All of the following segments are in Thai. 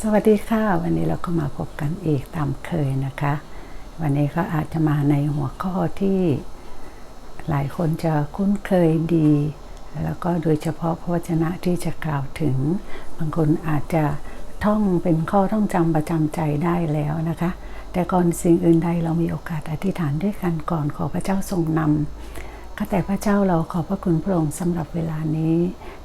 สวัสดีค่ะ วันนี้เราก็มาพบกันอีกตามเคยนะคะ วันนี้ก็อาจจะมาในหัวข้อที่หลายคนจะคุ้นเคยดี แล้วก็โดยเฉพาะพระวจนะที่จะกล่าวถึง บางคนอาจจะท่องเป็นข้อท่องจำประจำใจได้แล้วนะคะ แต่ก่อนสิ่งอื่นใดเรามีโอกาสอธิษฐานด้วยกันก่อนขอพระเจ้าทรงนำข้าแต่พระเจ้าเราขอบพระคุณพระองค์สำหรับเวลานี้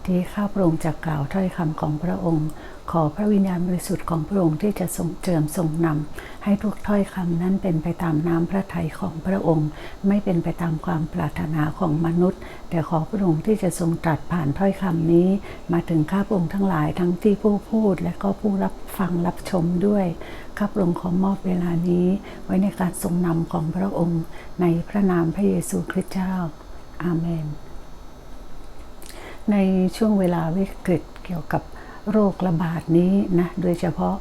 ที่ข้าพระองค์จะกล่าวถ้อยคำของพระองค์ ขอพระวิญญาณบริสุทธิ์ของพระองค์ที่จะทรงเจิมทรงนำให้ทุกถ้อยคำนั้นเป็นไปตามน้ำพระทัยของพระองค์ ไม่เป็นไปตามความปรารถนาของมนุษย์ แต่ขอพระองค์ที่จะทรงตรัสผ่านถ้อยคำนี้ มาถึงข้าพระองค์ทั้งหลายทั้งที่ผู้พูดและก็ผู้รับฟังรับชมด้วยข้าพระองค์ขอมอบเวลานี้ ไว้ในการทรงนำของพระองค์ ในพระนามพระเยซูคริสต์เจ้า อาเมน ในช่วงเวลาวิกฤตเกี่ยวกับ โรคระบาดนี้นะโดยเฉพาะ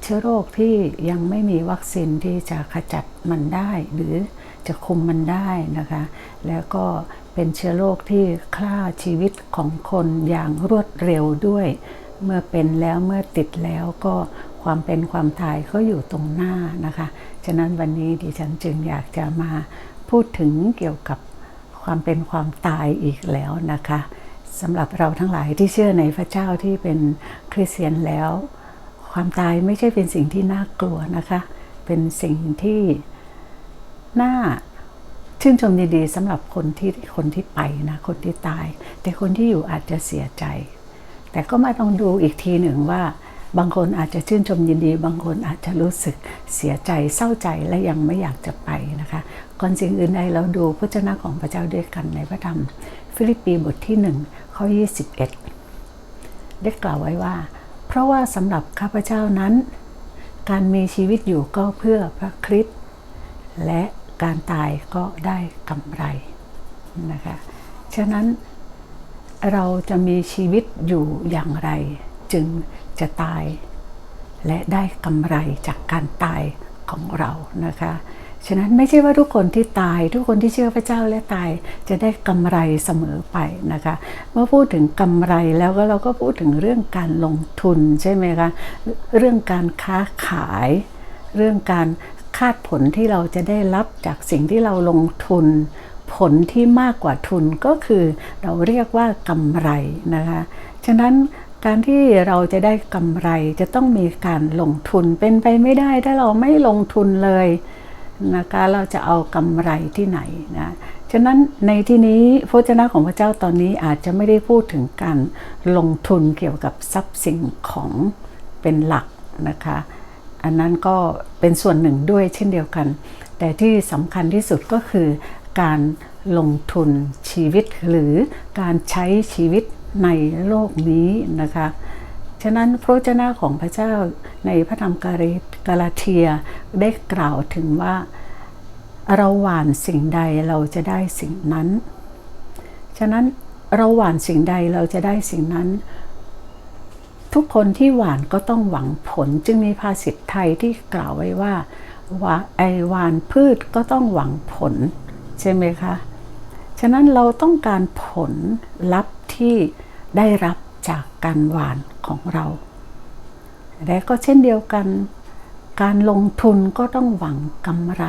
เชื้อโรคที่ยังไม่มีวัคซีนที่จะขจัดมันได้ หรือจะคุมมันได้นะคะ แล้วก็เป็นเชื้อโรคที่ฆ่าชีวิตของคนอย่างรวดเร็วด้วย เมื่อเป็นแล้วเมื่อติดแล้วก็ความเป็นความตายก็อยู่ตรงหน้านะคะ ฉะนั้นวันนี้ดิฉันจึงอยากจะมาพูดถึงเกี่ยวกับความเป็นความตายอีกแล้วนะคะ สำหรับเราทั้งหลายที่เชื่อในพระเจ้าที่เป็นคริสเตียนแล้ว ความตายไม่ใช่เป็นสิ่งที่น่ากลัวนะคะ เป็นสิ่งที่น่าชื่นชมดีๆสำหรับคนที่คนที่ไปนะคนที่ตาย แต่คนที่อยู่อาจจะเสียใจ แต่ก็มาต้องดูอีกทีหนึ่งว่าบางคนอาจจะชื่นชมยินดี บางคนอาจจะรู้สึกเสียใจเศร้าใจและยังไม่อยากจะไปนะคะก่อนสิ่งอื่นใดเราดูพระเจ้าของพระเจ้าด้วยกันในพระธรรม ฟิลิปปีบทที่หนึ่งข้อ 21 ได้กล่าวไว้ว่า เพราะว่าสำหรับข้าพเจ้านั้น การมีชีวิตอยู่ก็เพื่อพระคริสต์และการตายก็ได้กำไรนะคะ ฉะนั้นเราจะมีชีวิตอยู่อย่างไร จึงจะตาย และได้กำไรจากการตายของเรานะคะ ฉะนั้นไม่ใช่ว่าทุกคนที่ตาย ทุกคนที่เชื่อพระเจ้าและตายจะได้กำไรเสมอไปนะคะ เมื่อพูดถึงกำไรแล้วก็เราก็พูดถึงเรื่องการลงทุนใช่ไหมคะเรื่องการค้าขาย เรื่องการคาดผลที่เราจะได้รับจากสิ่งที่เราลงทุน ผลที่มากกว่าทุนก็คือเราเรียกว่ากำไรนะคะ ฉะนั้นการที่เราจะได้กำไรจะต้องมีการลงทุนเป็นไปไม่ได้ถ้าเราไม่ลงทุนเลย นะคะเราจะเอากำไรที่ไหนนะฉะนั้นในที่นี้พระเจ้าของพระเจ้าตอนนี้อาจจะไม่ได้พูดถึงการลงทุนเกี่ยวกับทรัพย์สินของเป็นหลักนะคะอันนั้นก็เป็นส่วนหนึ่งด้วยเช่นเดียวกัน แต่ที่สำคัญที่สุดก็คือการลงทุนชีวิตหรือการใช้ชีวิตในโลกนี้นะคะ ฉะนั้นพระเจ้าของพระเจ้าในพระธรรมกาล กาเทียได้กล่าวถึงว่าเราหว่านสิ่งใดเราจะได้สิ่งนั้น ฉะนั้นเราหว่านสิ่งใดเราจะได้สิ่งนั้น ทุกคนที่หว่านก็ต้องหวังผลจึงมีภาษิตไทยที่กล่าวไว้ว่าว่าไอหวานพืชก็ต้องหวังผล ใช่ไหมคะ ฉะนั้นเราต้องการผลลัพธ์ที่ได้รับจากการหวานของเรา และก็เช่นเดียวกัน การลงทุนก็ต้องหวังกำไร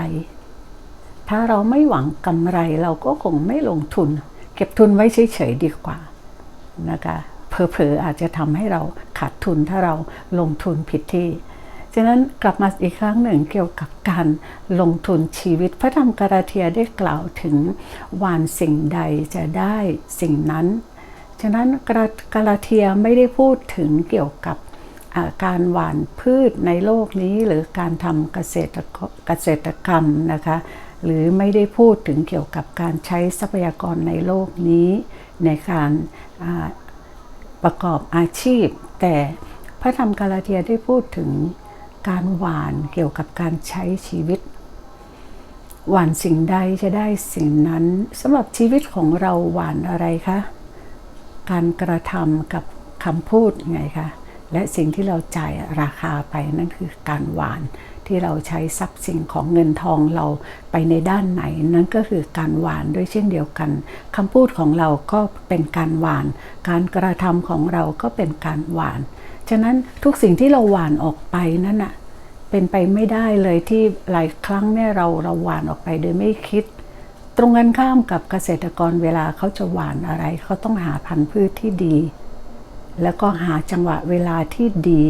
ถ้าเราไม่หวังกำไรเราก็คงไม่ลงทุน เก็บทุนไว้เฉยๆดีกว่านะคะเพอๆอาจจะทำให้เราขาดทุนถ้าเราลงทุนผิดที่ฉะนั้นกลับมาอีกครั้งหนึ่งเกี่ยวกับการลงทุนชีวิต พระธรรมกาลาเทียได้กล่าวถึงวานสิ่งใดจะได้สิ่งนั้น ฉะนั้นกาลาเทียไม่ได้พูดถึงเกี่ยวกับ การหว่านพืชในโลกนี้หรือการทำเกษตรเกษตรกรรมนะคะ หรือไม่ได้พูดถึงเกี่ยวกับการใช้ทรัพยากรในโลกนี้ ในการประกอบอาชีพ แต่พระธรรมกาลาเทียได้พูดถึงการหวานเกี่ยวกับการใช้ชีวิต หวานสิ่งใดจะได้สิ่งนั้นสำหรับชีวิตของเราหวานอะไรคะ การกระทำกับคำพูดไงคะ และสิ่งที่เราจ่ายราคาไปนั่นคือการหวานที่เราใช้ทรัพย์สินของเงินทองเราไปในด้านไหน นั่นก็คือการหวานด้วยเช่นเดียวกันคำพูดของเราก็เป็นการหวาน การกระทำของเราก็เป็นการหวาน ฉะนั้นทุกสิ่งที่เราหวานออกไปนั่นน่ะเป็นไปไม่ได้เลยที่หลายครั้งเนี่ยเราเราหวานออกไปโดยไม่คิด ตรงกันข้ามกับเกษตรกรเวลาเขาจะหวานอะไร เขาต้องหาพันธุ์พืชที่ดี แล้วก็หาจังหวะเวลาที่ดี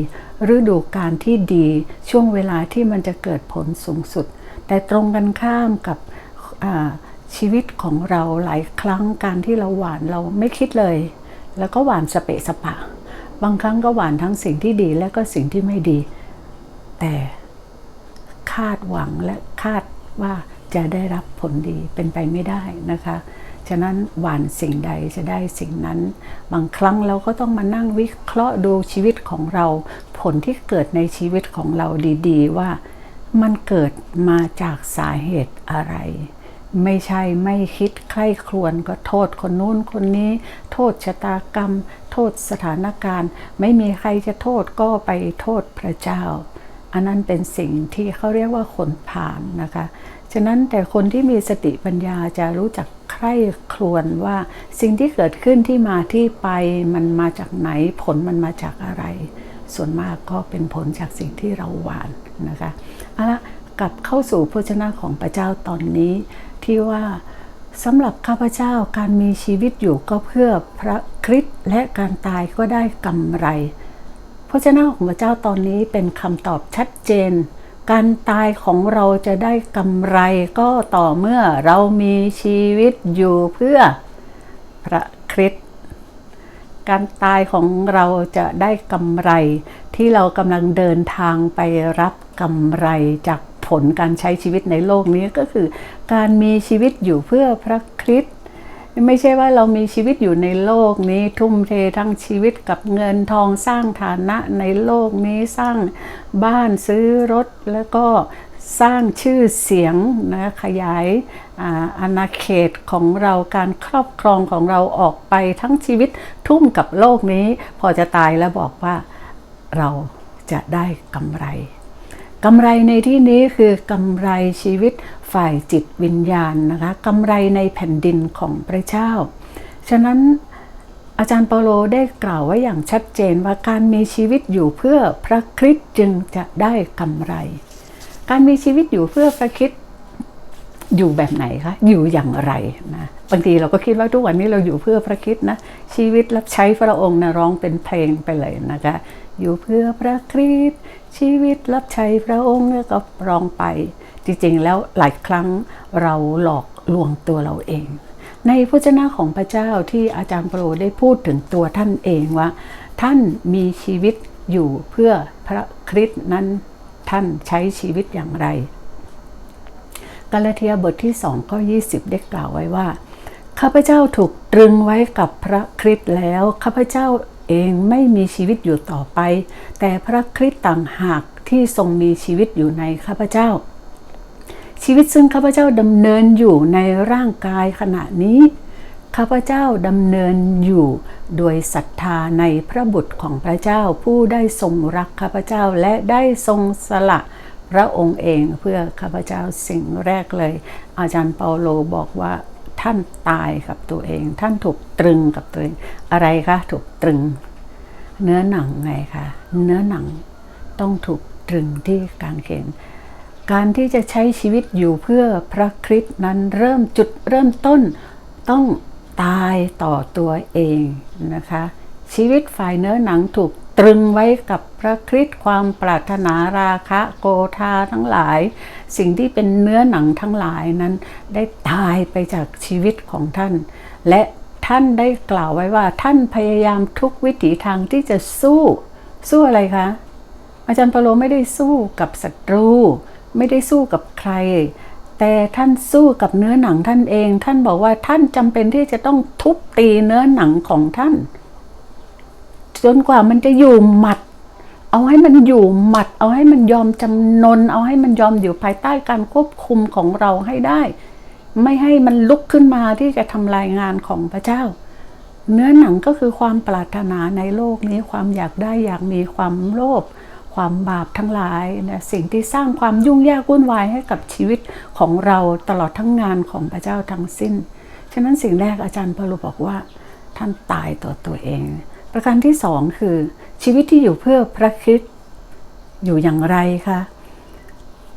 ฤดูกาลที่ดีช่วงเวลาที่มันจะเกิดผลสูงสุด แต่ตรงกันข้ามกับชีวิตของเราหลายครั้งการที่เราหวานเราไม่คิดเลย แล้วก็หวานสเปะสปะ บางครั้งก็หวานทั้งสิ่งที่ดีและก็สิ่งที่ไม่ดี แต่คาดหวังและคาดว่าจะได้รับผลดีเป็นไปไม่ได้นะคะ ฉะนั้นหวานสิ่งใดจะได้สิ่งนั้น บางครั้งเราก็ต้องมานั่งวิเคราะห์ดูชีวิตของเรา ผลที่เกิดในชีวิตของเราดีๆ ว่ามันเกิดมาจากสาเหตุอะไร ไม่ใช่ไม่คิดใคร่ครวญก็โทษคนนู้นคนนี้ โทษชะตากรรม โทษสถานการณ์ ไม่มีใครจะโทษก็ไปโทษพระเจ้า อันนั้นเป็นสิ่งที่เขาเรียกว่าคนผ่านนะคะ ฉะนั้นแต่คนที่มีสติปัญญาจะรู้จัก คร่ครวญว่าสิ่งที่เกิดขึ้นที่มาที่ไปมันมาจากไหนผลมันมาจากอะไร ส่วนมากก็เป็นผลจากสิ่งที่เราหวานนะคะเอาละกลับเข้าสู่พระชนะของพระเจ้าตอนนี้ที่ว่าสำหรับข้าพเจ้าการมีชีวิตอยู่ก็เพื่อพระคริสต์และการตายก็ได้กำไรพระเจ้าของพระเจ้าตอนนี้เป็นคำตอบชัดเจน การตายของเราจะได้กำไรก็ต่อเมื่อเรามีชีวิตอยู่เพื่อพระคริสต์การตายของเราจะได้กำไร ที่เรากำลังเดินทางไปรับกำไรจากผลการใช้ชีวิตในโลกนี้ก็คือ การมีชีวิตอยู่เพื่อพระคริสต์ ไม่ใช่ว่าเรามีชีวิตอยู่ในโลกนี้ทุ่มเททั้งชีวิตกับเงินทองสร้างฐานะในโลกนี้สร้างบ้านซื้อรถแล้วก็สร้างชื่อเสียงนะขยายอาณาเขตของเราการครอบครองของเราออกไปทั้งชีวิตทุ่มกับโลกนี้ พอจะตายแล้วบอกว่าเราจะได้กำไร กำไรในที่นี้คือกำไรชีวิตฝ่ายจิตวิญญาณนะคะกำไรในแผ่นดินของพระเจ้า ฉะนั้นอาจารย์เปโลได้กล่าวไว้อย่างชัดเจนว่าการมีชีวิตอยู่เพื่อพระคริสต์จึงจะได้กำไร การมีชีวิตอยู่เพื่อพระคริสต์อยู่แบบไหนคะอยู่อย่างไรนะบางทีเราก็คิดว่าทุกวันนี้เราอยู่เพื่อพระคิดนะชีวิตรับใช้พระองค์นะร้องเป็นเพลงไปเลยนะคะ อยู่เพื่อพระคริสต์ ชีวิตรับใช้พระองค์ก็ร้องไป จริงๆ แล้วหลายครั้งเราหลอกลวงตัวเราเอง ในพระเจ้าของพระเจ้าที่อาจารย์โปรได้พูดถึงตัวท่านเองว่า ท่านมีชีวิตอยู่เพื่อพระคริสต์นั้นท่านใช้ชีวิตอย่างไร กาลาเทียบทที่2ข้อ20 ได้กล่าวไว้ว่า ข้าพเจ้าถูกตรึงไว้กับพระคริสต์แล้ว ข้าพเจ้า เองไม่มีชีวิตอยู่ต่อไป แต่พระคริสต์ต่างหากที่ทรงมีชีวิตอยู่ในข้าพเจ้า ชีวิตซึ่งข้าพเจ้าดำเนินอยู่ในร่างกายขณะนี้ ข้าพเจ้าดำเนินอยู่โดยศรัทธาในพระบุตรของพระเจ้าผู้ได้ทรงรักข้าพเจ้าและได้ทรงสละพระองค์เองเพื่อข้าพเจ้าสิ่งแรกเลย อาจารย์เปาโลบอกว่า ท่านตายกับตัวเอง ท่านถูกตรึงกับตัวเอง อะไรคะถูกตรึง เนื้อหนังไงคะเนื้อหนังต้องถูกตรึงที่กางเขนการที่จะใช้ชีวิตอยู่เพื่อพระคริสต์นั้นเริ่มจุดเริ่มต้นต้องตายต่อตัวเองนะคะ ชีวิตฝ่ายเนื้อหนังถูก ตรึงไว้กับพระคริสต์ความปรารถนาราคะโกธาทั้งหลาย สิ่งที่เป็นเนื้อหนังทั้งหลายนั้นได้ตายไปจากชีวิตของท่าน และท่านได้กล่าวไว้ว่าท่านพยายามทุกวิถีทางที่จะสู้ สู้อะไรคะ อาจารย์เปโลไม่ได้สู้กับศัตรู ไม่ได้สู้กับใคร แต่ท่านสู้กับเนื้อหนังท่านเอง ท่านบอกว่าท่านจำเป็นที่จะต้องทุบตีเนื้อหนังของท่าน จนกว่ามันจะอยู่หมัด เอาให้มันอยู่หมัด เอาให้มันยอมจำนน เอาให้มันยอมอยู่ภายใต้การควบคุมของเราให้ได้ ไม่ให้มันลุกขึ้นมาที่จะทำลายงานของพระเจ้า เนื้อหนังก็คือความปรารถนาในโลกนี้ความอยากได้อยากมีความโลภความบาปทั้งหลายนะสิ่งที่สร้างความยุ่งยากวุ่นวายให้กับชีวิตของเราตลอดทั้งงานของพระเจ้าทั้งสิ้น ฉะนั้นสิ่งแรกอาจารย์พารุบอกว่า ท่านตายต่อตัวเอง ประการที่สองคือชีวิตที่อยู่เพื่อพระคริสต์อยู่อย่างไรคะ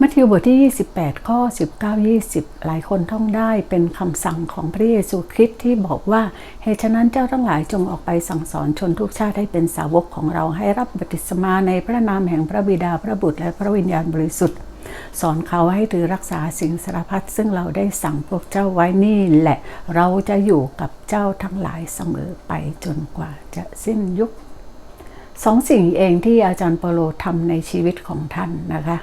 มัทธิวบทที่ 28 ข้อ 19 20 หลายคนท่องได้เป็นคำสั่งของพระเยซูคริสต์ที่บอกว่าเหตุฉะนั้นเจ้าทั้งหลายจงออกไปสั่งสอนชนทุกชาติให้เป็นสาวกของเราให้รับบัพติศมาในพระนามแห่งพระบิดาพระบุตรและพระวิญญาณบริสุทธิ์ สอนเขาให้ถือรักษาสิ่งสารพัดซึ่งเราได้สั่งพวกเจ้าไว้นี่แหละ เราจะอยู่กับเจ้าทั้งหลายเสมอไปจนกว่าจะสิ้นยุคสองสิ่งเองที่อาจารย์เปโลทำในชีวิตของท่านนะคะ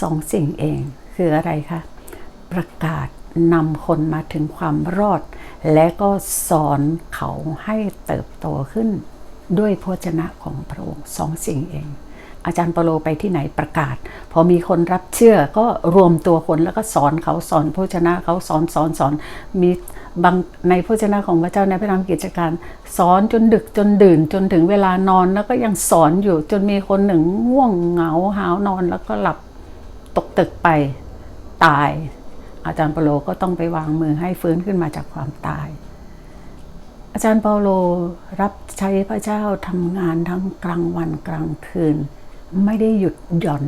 สองสิ่งเองคืออะไรคะประกาศนำคนมาถึงความรอด และก็สอนเขาให้เติบโตขึ้น ด้วยพระชนะของพระองค์สองสิ่งเอง อาจารย์เปโลไปที่ไหนประกาศ พอมีคนรับเชื่อก็รวมตัวคนแล้วก็สอนเขาสอนพระชนะเขาสอนสอนสอนมีบางในพระชนะของพระเจ้าในพระนามกิจการ สอนจนดึกจนดื่นจนถึงเวลานอนแล้วก็ยังสอนอยู่จนมีคนหนึ่งง่วงเหงาหาวนอนแล้วก็หลับตกตึกไปตาย อาจารย์เปโลก็ต้องไปวางมือให้ฟื้นขึ้นมาจากความตายอาจารย์เปาโลรับใช้พระเจ้าทำงานทั้งกลางวันกลางคืน ไม่ได้หยุดหย่อน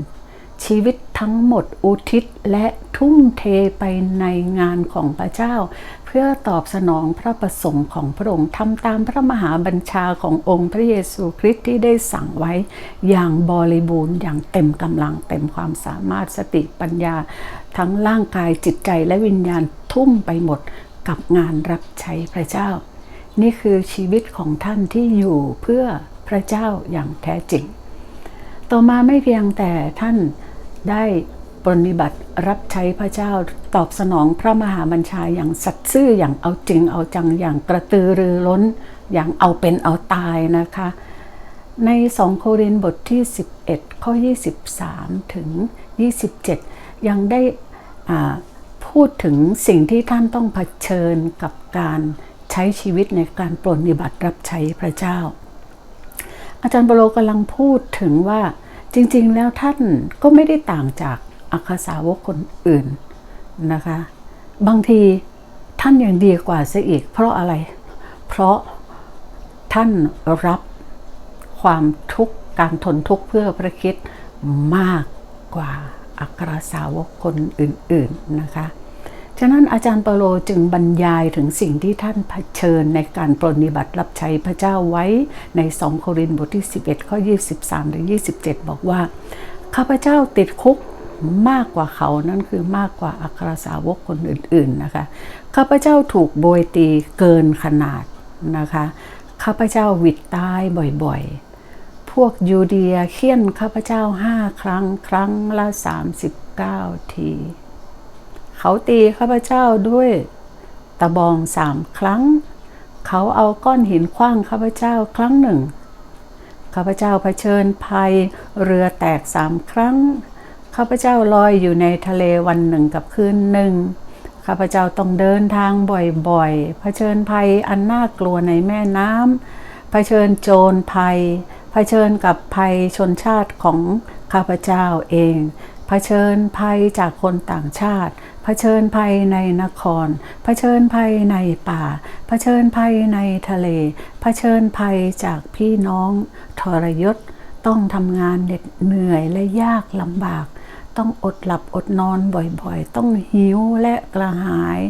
ชีวิตทั้งหมดอุทิศและทุ่มเทไปในงานของพระเจ้า เพื่อตอบสนองพระประสงค์ของพระองค์ทำตามพระมหาบัญชาขององค์พระเยซูคริสต์ที่ได้สั่งไว้ อย่างบริบูรณ์อย่างเต็มกำลังเต็มความสามารถสติปัญญา ทั้งร่างกายจิตใจและวิญญาณทุ่มไปหมดกับงานรับใช้พระเจ้า นี่คือชีวิตของท่านที่อยู่เพื่อพระเจ้าอย่างแท้จริง ต่อมาไม่เพียงแต่ท่านได้ปรนิบัติรับใช้พระเจ้าตอบสนองพระมหาบัญชาอย่างสัตย์ซื่ออย่างเอาจริงเอาจังอย่างกระตือรือร้น อย่างเอาเป็นเอาตายนะคะ ใน 2 โครินธ์บทที่ 11 ข้อ 23 ถึง 27 ยังได้พูดถึงสิ่งที่ท่านต้องเผชิญกับการใช้ชีวิตในการปรนิบัติรับใช้พระเจ้า อาจารย์บโลกำลังพูดถึงว่าจริงๆ แล้วท่านก็ไม่ได้ต่างจากอัคสาวกคนอื่นนะคะ บางทีท่านยังดีกว่าซะอีก เพราะอะไร เพราะท่านรับความทุกข์การทนทุกข์เพื่อพระคิดมากกว่าอัครสาวกคนอื่นๆนะคะ ฉะนั้นอาจารย์เปโลจึงบรรยายถึงสิ่งที่ท่านเผชิญในการปรนิบัติรับใช้พระเจ้าไว้ใน 2 โครินธ์บทที่ 11 ข้อ 23 ถึง 27 บอกว่า ข้าพเจ้าติดคุกมากกว่าเขานั่นคือมากกว่าอัครสาวกคนอื่น ๆนะคะ ข้าพเจ้าถูกโบยตีเกินขนาดนะคะ ข้าพเจ้าวิดตายบ่อยๆ พวกยูเดียเคี่ยนข้าพเจ้าห้าครั้งครั้งละ 39 ที เขาตีข้าพเจ้าด้วยตะบองสามครั้ง เขาเอาก้อนหินคว้างข้าพเจ้าครั้งหนึ่ง ข้าพเจ้าเผชิญภัยเรือแตกสามครั้ง ข้าพเจ้าลอยอยู่ในทะเลวันหนึ่งกับคืนหนึ่ง ข้าพเจ้าต้องเดินทางบ่อยๆ เผชิญภัยอันน่ากลัวในแม่น้ำ เผชิญโจรภัย เผชิญกับภัยชนชาติของข้าพเจ้าเอง เผชิญภัยจากคนต่างชาติ เผชิญภัยในนคร เผชิญภัยในป่า เผชิญภัยในทะเล เผชิญภัยจากพี่น้องทรยศ ต้องทำงานเหน็ดเหนื่อยและยากลำบาก ต้องอดหลับอดนอนบ่อยๆ ต้องหิวและกระหาย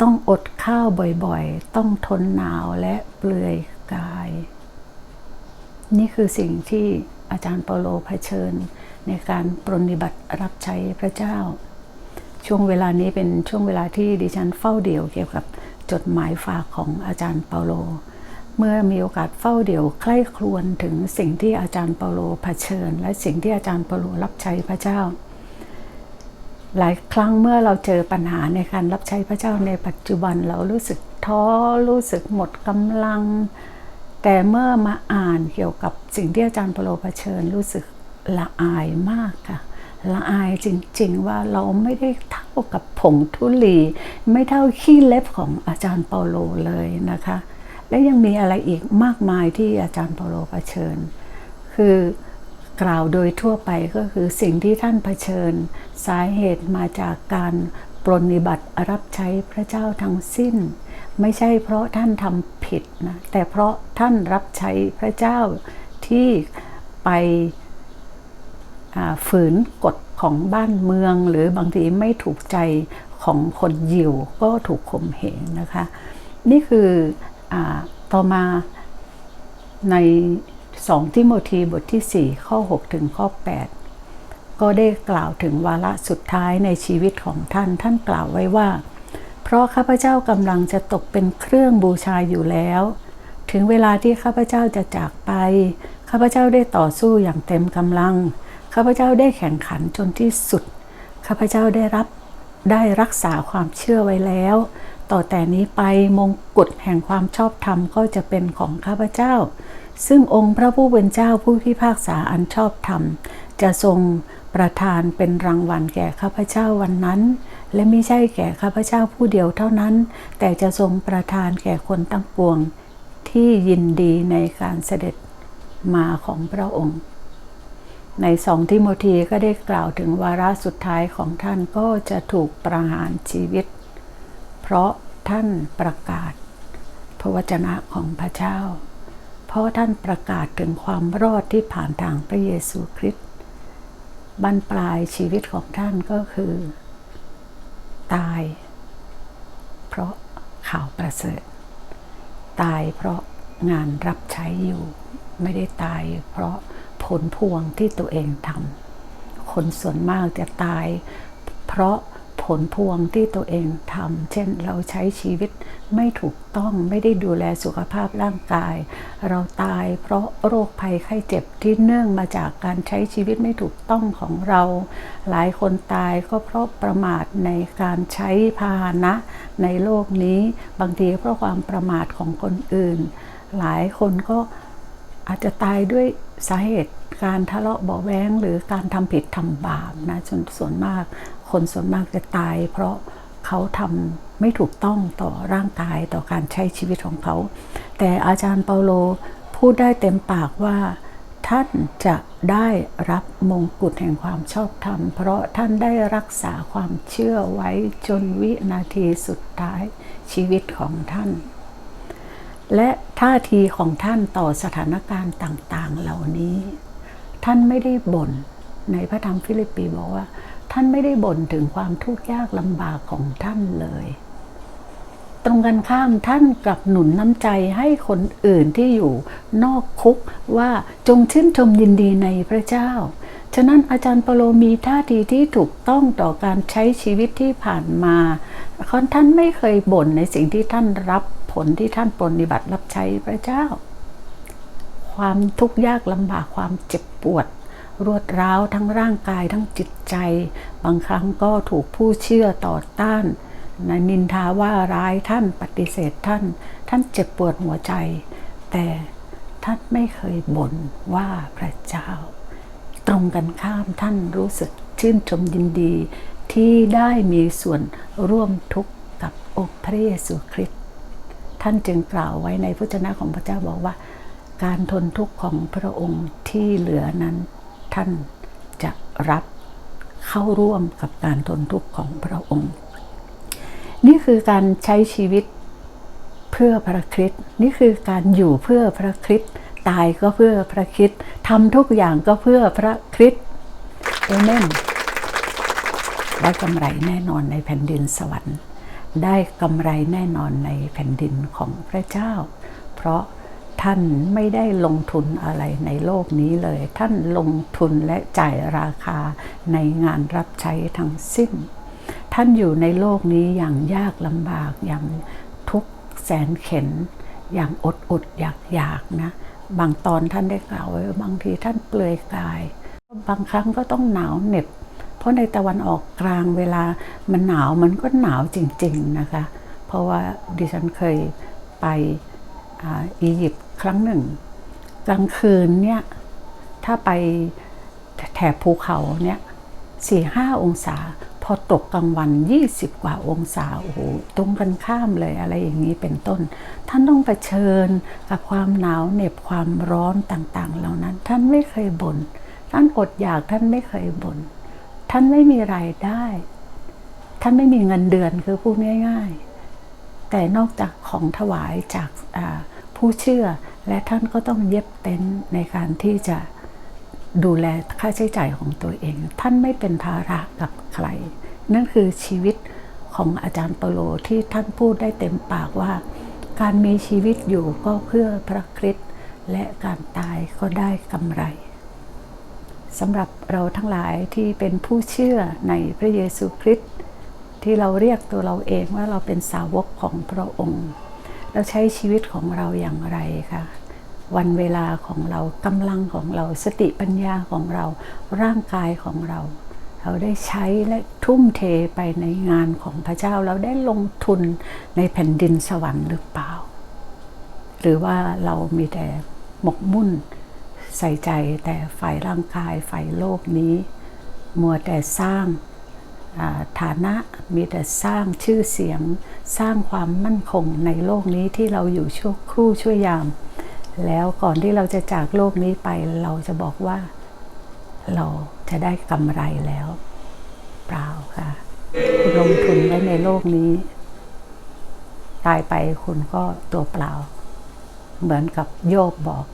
ต้องอดข้าวบ่อยๆ ต้องทนหนาวและเปลือยกาย นี่คือสิ่งที่อาจารย์เปโลเผชิญในการปรนิบัติรับใช้พระเจ้า ช่วงเวลานี้เป็นช่วงเวลาที่ดิฉันเฝ้าเดี่ยวเกี่ยวกับจดหมายฝากของอาจารย์เปาโล เมื่อมีโอกาสเฝ้าเดี่ยวใคร่ครวญถึงสิ่งที่อาจารย์เปาโลเผชิญ และสิ่งที่อาจารย์เปาโลรับใช้พระเจ้า หลายครั้งเมื่อเราเจอปัญหาในการรับใช้พระเจ้าในปัจจุบันเรารู้สึกท้อรู้สึกหมดกำลัง แต่เมื่อมาอ่านเกี่ยวกับสิ่งที่อาจารย์พโลเผชิญรู้สึกละอายมากค่ะ ละอายจริงๆ ว่าเราไม่ได้เท่ากับผงทุลีไม่เท่าขี้เล็บของอาจารย์เปาโลเลยนะคะ และยังมีอะไรอีกมากมายที่อาจารย์เปาโลเผชิญ คือกล่าวโดยทั่วไปก็คือสิ่งที่ท่านเผชิญ สาเหตุมาจากการปรนิบัติรับใช้พระเจ้าทั้งสิ้น ไม่ใช่เพราะท่านทำผิดนะแต่เพราะท่านรับใช้พระเจ้าที่ไป ฝืนกฎของบ้านเมือง หรือบางทีไม่ถูกใจของคนยิวก็ถูกข่มเหงนะคะ นี่คืออต่อมาใน2ทิโมธีบทที่ 4 ข้อ 6 ถึงข้อ 8 ก็ได้กล่าวถึงวาระสุดท้ายในชีวิตของท่านท่านกล่าวไว้ว่า เพราะข้าพเจ้ากำลังจะตกเป็นเครื่องบูชาอยู่แล้ว ถึงเวลาที่ข้าพเจ้าจะจากไป ข้าพเจ้าได้ต่อสู้อย่างเต็มกำลัง ข้าพเจ้าได้แข่งขันจนที่สุด ข้าพเจ้าได้รับได้รักษาความเชื่อไว้แล้ว ต่อแต่นี้ไปมงกุฎแห่งความชอบธรรมก็จะเป็นของข้าพเจ้า ซึ่งองค์พระผู้เป็นเจ้าผู้พิพากษาอันชอบธรรม จะทรงประทานเป็นรางวัลแก่ข้าพเจ้าวันนั้น และไม่ใช่แก่ข้าพเจ้าผู้เดียวเท่านั้น แต่จะทรงประทานแก่คนตั้งปวงที่ยินดีในการเสด็จมาของพระองค์ ในสองทิโมธีก็ได้กล่าวถึงวาระสุดท้ายของท่านก็จะถูกประหารชีวิต เพราะท่านประกาศ พระวจนะของพระเจ้า เพราะท่านประกาศถึงความรอดที่ผ่านทางพระเยซูคริสต์บรรปลายชีวิตของท่านก็คือ ตาย เพราะข่าวประเสริฐ ตายเพราะงานรับใช้อยู่ ไม่ได้ตายเพราะ ผลพวงที่ตัวเองทำคนส่วนมากจะตาย เพราะผลพวงที่ตัวเองทำเช่นเราใช้ชีวิตไม่ถูกต้องไม่ได้ดูแลสุขภาพร่างกาย เราตายเพราะโรคภัยไข้เจ็บที่เนื่องมาจากการใช้ชีวิตไม่ถูกต้องของเรา หลายคนตายก็เพราะประมาทในการใช้พาหนะ ในโลกนี้บางทีเพราะความประมาทของคนอื่น หลายคนก็ อาจจะตายด้วยสาเหตุการทะเลาะเบาแวงหรือการทำผิดทำบาปนะจนส่วนมาก คนส่วนมากจะตาย เพราะเขาทำไม่ถูกต้องต่อร่างกายต่อการใช้ชีวิตของเขา แต่อาจารย์เปาโลพูดได้เต็มปากว่าท่านจะได้รับมงกุฎแห่งความชอบธรรม เพราะท่านได้รักษาความเชื่อไว้จนวินาทีสุดท้ายชีวิตของท่าน และท่าทีของท่านต่อสถานการณ์ต่างๆ เหล่านี้ ท่านไม่ได้บ่นในพระธรรมฟิลิปปีบอกว่า ท่านไม่ได้บ่นถึงความทุกข์ยากลำบากของท่านเลย ตรงกันข้ามท่านกลับหนุนน้ำใจให้คนอื่นที่อยู่นอกคุกว่าจงชื่นชมยินดีในพระเจ้า ฉะนั้นอาจารย์ปโลมีท่าทีที่ถูกต้องต่อการใช้ชีวิตที่ผ่านมาท่านไม่เคยบ่นในสิ่งที่ท่านรับ ลที่ท่านปฏิบัติรับใช้พระเจ้า ความทุกข์ยากลำบากความเจ็บปวด รวดร้าวทั้งร่างกายทั้งจิตใจ บางครั้งก็ถูกผู้เชื่อต่อต้านนนินทาว่าร้ายท่านปฏิเสธท่าน ท่านเจ็บปวดหัวใจ แต่ท่านไม่เคยบ่นว่าพระเจ้า ตรงกันข้ามท่านรู้สึกชื่นชมยินดีที่ได้มีส่วนร่วมทุกข์กับองค์พระเยซูคริสต ท่านจึงกล่าวไว้ในพระเจ้าของพระเจ้าบอกว่า การทนทุกข์ของพระองค์ที่เหลือนั้นท่านจะรับเข้าร่วมกับการทนทุกข์ของพระองค์ นี่คือการใช้ชีวิตเพื่อพระคริสต์นี่คือการอยู่เพื่อพระคริสต์ตายก็เพื่อพระคริสต์ทำทุกอย่างก็เพื่อพระคริสต์เอเมนได้กำไรแน่นอนในแผ่นดินสวรรค์ ได้กำไรแน่นอนในแผ่นดินของพระเจ้า เพราะท่านไม่ได้ลงทุนอะไรในโลกนี้เลย ท่านลงทุนและจ่ายราคาในงานรับใช้ทั้งสิ้น ท่านอยู่ในโลกนี้อย่างยากลำบากอย่างทุกแสนเข็น อย่างอดอดอยากอยากนะ บางตอนท่านได้กล่าวไว้บางทีท่านเปลือยกาย บางครั้งก็ต้องหนาวเหน็บ ราะในตะวันออกกลางเวลามันหนาวมันก็หนาวจริง ๆนะคะ เพราะว่าดิฉันเคยไปอียิปต์ครั้งหนึ่ง กลางคืนเนี่ย ถ้าไปแถบภูเขาเนี่ยสี่ห้าองศา พอตกกลางวัน 20 กว่าองศา โอ้โห ตรงกันข้ามเลยอะไรอย่างนี้เป็นต้น ท่านต้องเผชิญกับความหนาวเหน็บความร้อนต่างๆ เหล่านั้น ท่านไม่เคยบน่น ท่านอดอยากท่านไม่เคยบน่น ท่านไม่มีรายได้ ท่านไม่มีเงินเดือนคือพูดง่ายๆ แต่นอกจากของถวายจากผู้เชื่อ และท่านก็ต้องเย็บเต็นท์ในการที่จะดูแลค่าใช้จ่ายของตัวเอง ท่านไม่เป็นภาระกับใคร นั่นคือชีวิตของอาจารย์เปโลที่ท่านพูดได้เต็มปากว่า การมีชีวิตอยู่ก็เพื่อพระคริสต์และการตายก็ได้กำไร สำหรับเราทั้งหลายที่เป็นผู้เชื่อในพระเยซูคริสต์ที่เราเรียกตัวเราเองว่าเราเป็นสาวกของพระองค์ เราใช้ชีวิตของเราอย่างไรคะวันเวลาของเรากำลังของเราสติปัญญาของเราร่างกายของเรา เราได้ใช้และทุ่มเทไปในงานของพระเจ้าเราได้ลงทุนในแผ่นดินสวรรค์หรือเปล่า หรือว่าเรามีแต่หมกมุ่น ใส่ใจแต่ฝ่ายร่างกายฝ่ายโลกนี้ มัวแต่สร้างฐานะมีแต่สร้างชื่อเสียง สร้างความมั่นคงในโลกนี้ที่เราอยู่ชั่วครู่ชั่วยาม แล้วก่อนที่เราจะจากโลกนี้ไปเราจะบอกว่า เราจะได้กำไรแล้ว เปล่าค่ะ คุณลงทุนไว้ในโลกนี้ ตายไปคุณก็ตัวเปล่า เหมือนกับโยบบอก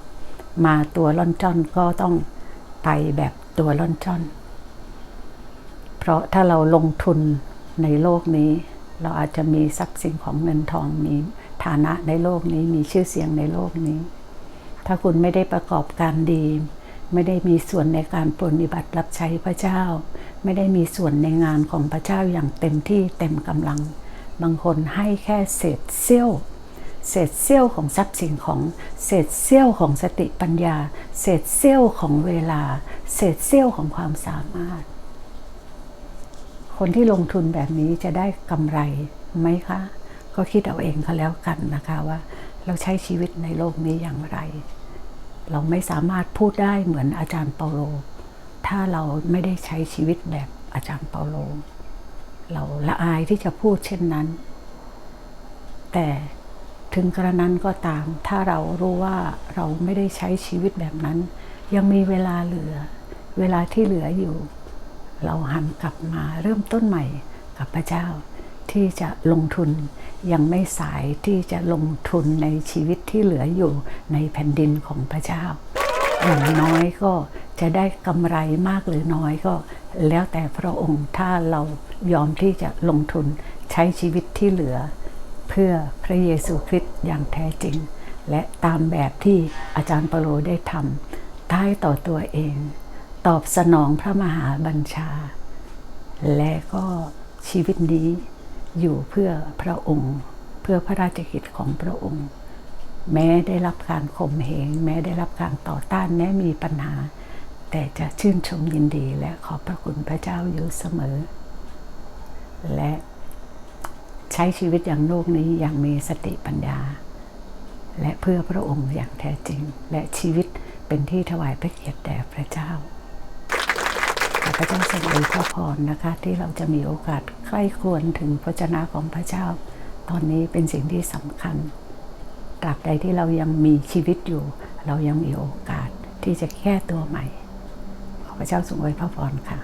มาตัวล่อนจ้อนก็ต้องไปแบบตัวล่อนจ้อน เพราะถ้าเราลงทุนในโลกนี้ เราอาจจะมีทรัพย์สินของเงินทองมีฐานะในโลกนี้มีชื่อเสียงในโลกนี้ ถ้าคุณไม่ได้ประกอบการดี ไม่ได้มีส่วนในการปฏิบัติรับใช้พระเจ้า ไม่ได้มีส่วนในงานของพระเจ้าอย่างเต็มที่เต็มกำลัง บางคนให้แค่เศษเสี้ยว เศษเสี้ยวของทรัพย์สินของ เศษเสี้ยวของสติปัญญา เศษเสี้ยวของเวลา เศษเสี้ยวของความสามารถ คนที่ลงทุนแบบนี้จะได้กำไรไหมคะ ก็คิดเอาเองก็แล้วกันนะคะว่า เราใช้ชีวิตในโลกนี้อย่างไร เราไม่สามารถพูดได้เหมือนอาจารย์เปาโล ถ้าเราไม่ได้ใช้ชีวิตแบบอาจารย์เปาโล เราละอายที่จะพูดเช่นนั้น แต่ ถึงกระนั้นก็ตาม ถ้าเรารู้ว่าเราไม่ได้ใช้ชีวิตแบบนั้น ยังมีเวลาเหลือ เวลาที่เหลืออยู่ เราหันกลับมาเริ่มต้นใหม่กับพระเจ้า ที่จะลงทุนยังไม่สายที่จะลงทุนในชีวิตที่เหลืออยู่ในแผ่นดินของพระเจ้าอย่างน้อยก็จะได้กำไรมากหรือน้อยก็แล้วแต่พระองค์ถ้าเรายอมที่จะลงทุนใช้ชีวิตที่เหลือ เพื่อพระเยซูคริสต์อย่างแท้จริง และตามแบบที่อาจารย์เปโลได้ทำได้ต่อตัวเอง ตอบสนองพระมหาบัญชา และก็ชีวิตนี้อยู่เพื่อพระองค์ เพื่อพระราชกิจของพระองค์ แม้ได้รับการข่มเหงแม้ได้รับการต่อต้านแม้มีปัญหา แต่จะชื่นชมยินดีและขอบพระคุณพระเจ้าอยู่เสมอ และ ใช้ชีวิตอย่างโลกนี้อย่างมีสติปัญญา และเพื่อพระองค์อย่างแท้จริง และชีวิตเป็นที่ถวายพระเกียรติแด่พระเจ้าพระเจ้าทรงอวยพระพรนะคะ ที่เราจะมีโอกาสใคร่ควญถึงพระเจนาของพระเจ้า ตอนนี้เป็นสิ่งที่สำคัญตราบใดที่เรายังมีชีวิตอยู่ เรายังมีโอกาสที่จะแก้ตัวใหม่ ขอพระเจ้าทรงอวยพระพรค่ะ